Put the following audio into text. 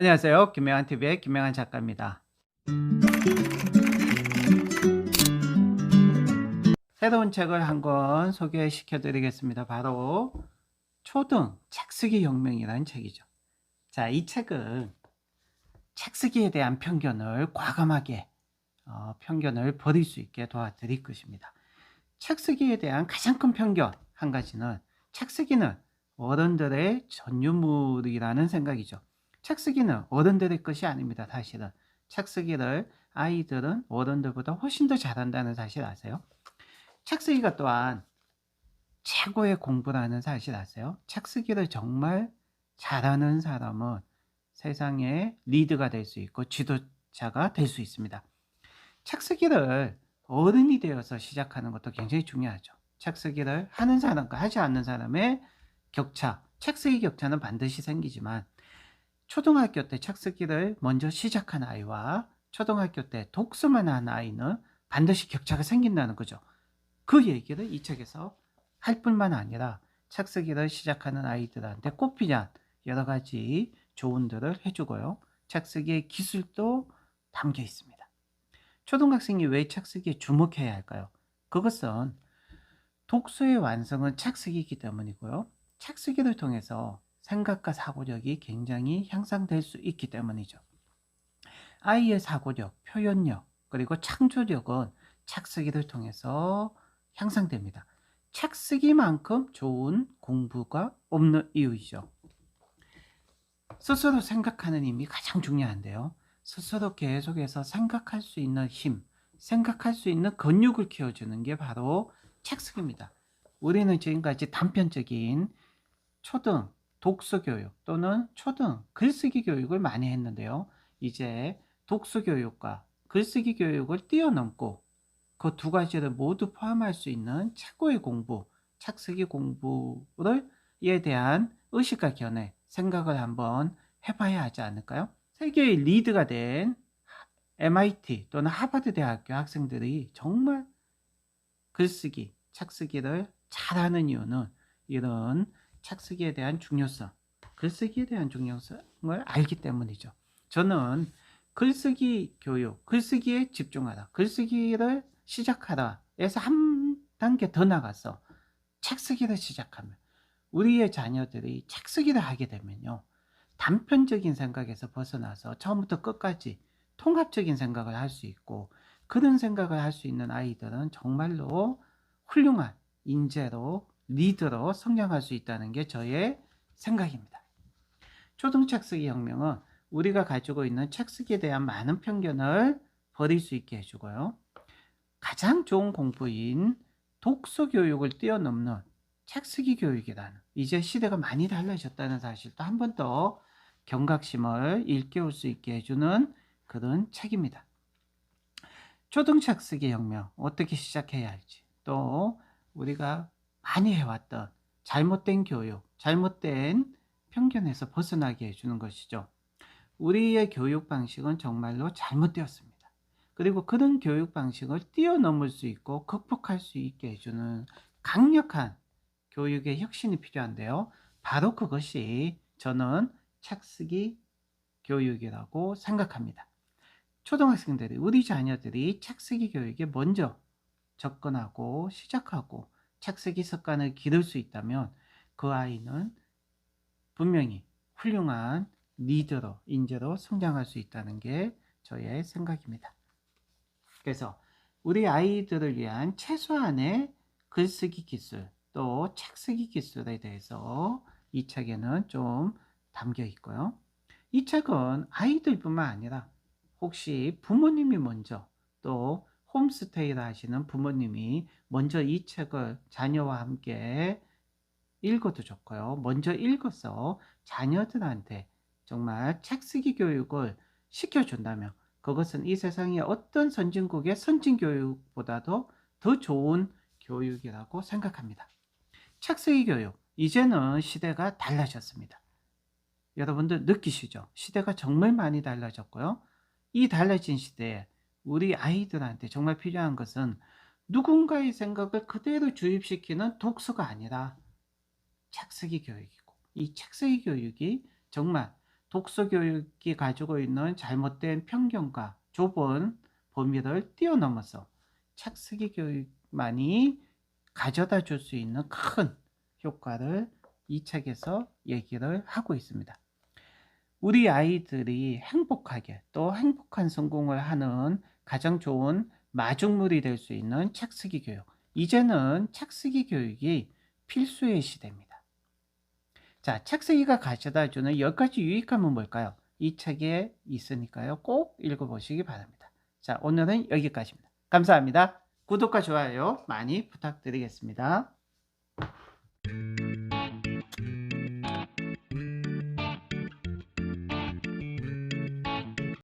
안녕하세요. 김명한 TV의 김명한 작가입니다. 새로운 책을 한 권 소개시켜 드리겠습니다. 바로 초등 책쓰기 혁명이라는 책이죠. 자, 이 책은 책쓰기에 대한 편견을 과감하게 어, 편견을 버릴 수 있게 도와드릴 것입니다. 책쓰기에 대한 가장 큰 편견 한 가지는 책쓰기는 어른들의 전유물이라는 생각이죠. 책 쓰기는 어른들의 것이 아닙니다. 사실은 책 쓰기를 아이들은 어른들보다 훨씬 더 잘한다는 사실 아세요? 책 쓰기가 또한 최고의 공부라는 사실 아세요? 책 쓰기를 정말 잘하는 사람은 세상의 리드가 될 수 있고 지도자가 될 수 있습니다. 책 쓰기를 어른이 되어서 시작하는 것도 굉장히 중요하죠. 책 쓰기를 하는 사람과 하지 않는 사람의 격차, 책 쓰기 격차는 반드시 생기지만 초등학교 때 책쓰기를 먼저 시작한 아이와 초등학교 때 독서만 한 아이는 반드시 격차가 생긴다는 거죠. 그 얘기를 이 책에서 할 뿐만 아니라 책쓰기를 시작하는 아이들한테 꼽히는 여러 가지 조언들을 해주고요. 책쓰기의 기술도 담겨 있습니다. 초등학생이 왜 책쓰기에 주목해야 할까요? 그것은 독서의 완성은 책쓰기이기 때문이고요. 책쓰기를 통해서 생각과 사고력이 굉장히 향상될 수 있기 때문이죠. 아이의 사고력, 표현력, 그리고 창조력은 책쓰기를 통해서 향상됩니다. 책쓰기만큼 좋은 공부가 없는 이유이죠. 스스로 생각하는 힘이 가장 중요한데요. 스스로 계속해서 생각할 수 있는 힘, 생각할 수 있는 근육을 키워주는 게 바로 책쓰기입니다. 우리는 지금까지 단편적인 초등 독서 교육 또는 초등 글쓰기 교육을 많이 했는데요. 이제 독서 교육과 글쓰기 교육을 뛰어넘고 그 두 가지를 모두 포함할 수 있는 최고의 공부, 책쓰기 공부를 에 대한 의식과 견해, 생각을 한번 해봐야 하지 않을까요? 세계의 리드가 된 MIT 또는 하버드 대학교 학생들이 정말 글쓰기, 책쓰기를 잘하는 이유는 이런 책쓰기에 대한 중요성, 글쓰기에 대한 중요성을 알기 때문이죠. 저는 글쓰기 교육, 글쓰기에 집중하라, 글쓰기를 시작하라 에서 한 단계 더 나가서 책쓰기를 시작하면 우리의 자녀들이 책쓰기를 하게 되면요. 단편적인 생각에서 벗어나서 처음부터 끝까지 통합적인 생각을 할 수 있고 그런 생각을 할 수 있는 아이들은 정말로 훌륭한 인재로 리더로 성장할 수 있다는 게 저의 생각입니다. 초등책 쓰기 혁명은 우리가 가지고 있는 책 쓰기에 대한 많은 편견을 버릴 수 있게 해주고요. 가장 좋은 공부인 독서 교육을 뛰어넘는 책 쓰기 교육이라는 이제 시대가 많이 달라졌다는 사실도 한 번 더 경각심을 일깨울 수 있게 해주는 그런 책입니다. 초등책 쓰기 혁명 어떻게 시작해야 할지 또 우리가 많이 해왔던 잘못된 교육, 잘못된 편견에서 벗어나게 해주는 것이죠. 우리의 교육 방식은 정말로 잘못되었습니다. 그리고 그런 교육 방식을 뛰어넘을 수 있고 극복할 수 있게 해주는 강력한 교육의 혁신이 필요한데요. 바로 그것이 저는 책 쓰기 교육이라고 생각합니다. 초등학생들이, 우리 자녀들이 책 쓰기 교육에 먼저 접근하고 시작하고 책쓰기 습관을 기를 수 있다면 그 아이는 분명히 훌륭한 리더로, 인재로 성장할 수 있다는 게 저의 생각입니다. 그래서 우리 아이들을 위한 최소한의 글쓰기 기술, 또 책쓰기 기술에 대해서 이 책에는 좀 담겨 있고요. 이 책은 아이들뿐만 아니라 혹시 부모님이 먼저 또 홈스테이를 하시는 부모님이 먼저 이 책을 자녀와 함께 읽어도 좋고요. 먼저 읽어서 자녀들한테 정말 책 쓰기 교육을 시켜준다면 그것은 이 세상의 어떤 선진국의 선진 교육보다도 더 좋은 교육이라고 생각합니다. 책 쓰기 교육, 이제는 시대가 달라졌습니다. 여러분들 느끼시죠? 시대가 정말 많이 달라졌고요. 이 달라진 시대에 우리 아이들한테 정말 필요한 것은 누군가의 생각을 그대로 주입시키는 독서가 아니라 책쓰기 교육이고 이 책쓰기 교육이 정말 독서 교육이 가지고 있는 잘못된 편견과 좁은 범위를 뛰어넘어서 착쓰기 교육만이 가져다 줄 수 있는 큰 효과를 이 책에서 얘기를 하고 있습니다. 우리 아이들이 행복하게 또 행복한 성공을 하는 가장 좋은 마중물이 될 수 있는 책쓰기 교육. 이제는 책쓰기 교육이 필수의 시대입니다. 자, 책쓰기가 가져다 주는 10가지 유익함은 뭘까요? 이 책에 있으니까요. 꼭 읽어보시기 바랍니다. 자, 오늘은 여기까지입니다. 감사합니다. 구독과 좋아요 많이 부탁드리겠습니다.